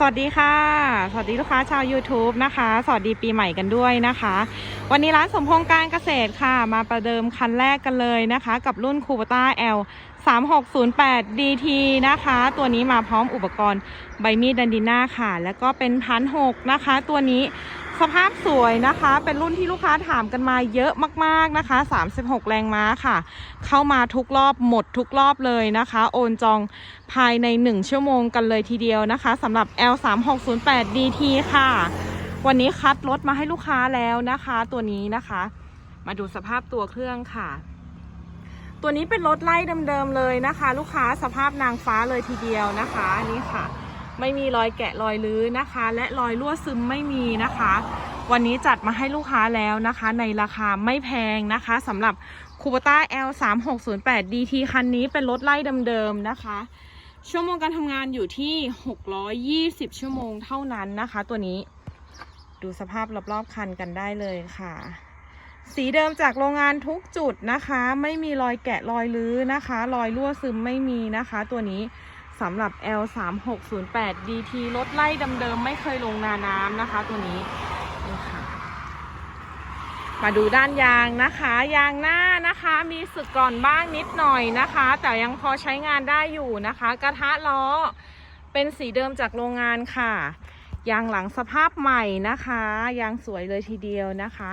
สวัสดีค่ะ สวัสดีลูกค้าชาว YouTube นะคะ สวัสดีปีใหม่กันด้วยนะคะ วันนี้ร้านสมพงษ์การเกษตรค่ะ มาประเดิมคันแรกกันเลยนะคะ กับรุ่นคูปต้า L 3608 DT นะคะ ตัวนี้มาพร้อมอุปกรณ์ใบมีดดันดิน่าค่ะ แล้วก็เป็นพันหกนะคะ ตัวนี้สภาพสวยนะคะ เป็นรุ่นที่ลูกค้าถามกันมาเยอะมากๆนะคะ 36 แรงม้าค่ะ เข้ามาทุกรอบหมดทุกรอบเลยนะคะ โอนจอง ภายใน 1 ชั่วโมงกันเลยทีเดียวนะคะสำหรับ L3608 DT ค่ะ วันนี้คัดรถมาให้ลูกค้าแล้วนะคะ ตัวนี้นะคะ มาดูสภาพตัวเครื่องค่ะ ตัวนี้เป็นรถไล่เดิมๆเลยนะคะ ลูกค้าสภาพนางฟ้าเลยทีเดียวนะคะนี่ค่ะ ไม่มีรอยแกะรอยลื้อนะคะ และรอยรั่วซึมไม่มีนะคะ วันนี้จัดมาให้ลูกค้าแล้วนะคะ ในราคาไม่แพงนะคะสำหรับคูปต้า L 3 6 0 8 DT คันนี้เป็นรถไล่เดิมๆนะคะ ชั่วโมงการทำงานอยู่ที่ 620 ชั่วโมงเท่านั้นนะคะ ตัวนี้ดูสภาพรอบๆคันกันได้เลยค่ะ สีเดิมจากโรงงานทุกจุดนะคะ ไม่มีรอยแกะรอยลื้อนะคะ รอยรั่วซึมไม่มีนะคะ ตัวนี้สำหรับ L 3 6 0 8 DT รถไล่เดิมๆไม่เคยลงนาน้ำนะคะ ตัวนี้นี่ค่ะ มาดูด้านยางนะคะ ยางหน้านะคะมีสึกก่อนบ้างนิดหน่อยนะคะ แต่ยังพอใช้งานได้อยู่นะคะ กระทะล้อเป็นสีเดิมจากโรงงานค่ะ ยางหลังสภาพใหม่นะคะ ยางสวยเลยทีเดียวนะคะ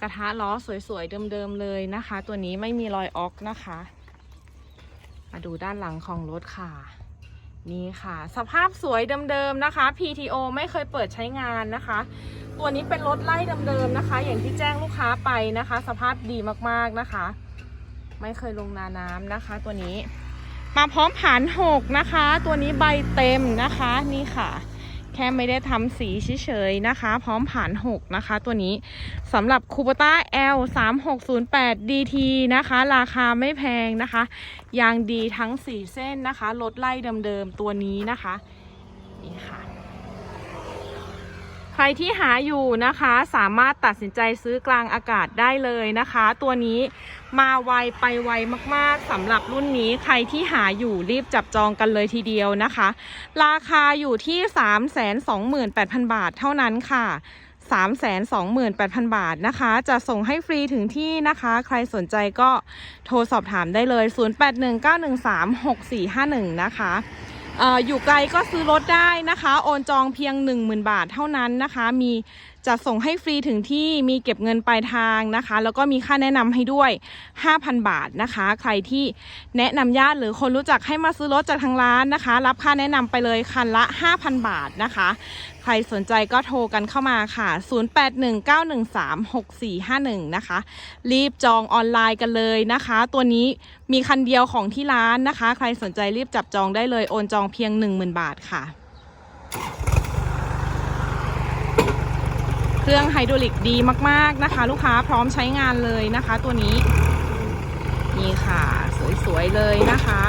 กระทะล้อสวยๆเดิมๆเลยนะคะ ตัวนี้ไม่มีรอยออกนะคะ มาดูด้านหลังของรถค่ะ นี่ค่ะ สภาพสวยเดิมๆนะคะ PTO ไม่เคยเปิดใช้งานนะคะ ตัวนี้เป็นรถไล่เดิมๆนะคะ อย่างที่แจ้งลูกค้าไปนะคะ สภาพดีมากๆนะคะ ไม่เคยลงนาน้ำนะคะ ตัวนี้ มาพร้อมผานหกนะคะ ตัวนี้ใบเต็มนะคะ นี่ค่ะ ค่ไม่ได้ทำสีเฉยๆนะคะ พร้อมผ่าน 6 นะคะ ตัวนี้สำหรับคูปต้า L 3 6 0 8 DT นะคะ ราคาไม่แพงนะคะ ยางดีทั้ง 4 เส้นนะคะรถไล่เดิมๆตัวนี้นะคะนี่ค่ะ ใครที่หาอยู่นะคะสามารถตัดสินใจซื้อกลางอากาศได้เลยนะคะ ตัวนี้มาไวไปไวมากๆสำหรับรุ่นนี้ใครที่หาอยู่รีบจับจองกันเลยทีเดียวนะคะ ราคาอยู่ที่ 328,000 บาทเท่านั้นค่ะ328,000 บาทนะคะ จะส่งให้ฟรีถึงที่นะคะ ใครสนใจก็โทรสอบถามได้เลย 0819136451 นะคะ อยู่ไกลก็ซื้อรถได้นะคะ โอนจองเพียง 10,000 บาทเท่านั้นนะคะ มี จะส่งให้ฟรีถึงที่มีเก็บเงินปลายทางนะคะ แล้วก็มีค่าแนะนำให้ด้วย 5,000 บาทนะคะ ใครที่แนะนำญาติหรือคนรู้จักให้มาซื้อรถจากทางร้านนะคะ รับค่าแนะนำไปเลยคันละ 5,000 บาทนะคะ ใครสนใจก็โทรกันเข้ามาค่ะ 0819136451 นะคะ รีบจองออนไลน์กันเลยนะคะ ตัวนี้มีคันเดียวของที่ร้านนะคะ ใครสนใจรีบจับจองได้เลยโอนจองเพียง 10,000 บาทค่ะ ครื่องไฮดรอลิกดีมาก ๆ นะคะ ลูกค้าพร้อมใช้งานเลยนะคะ ตัวนี้ นี่ค่ะ สวย ๆ เลยนะคะ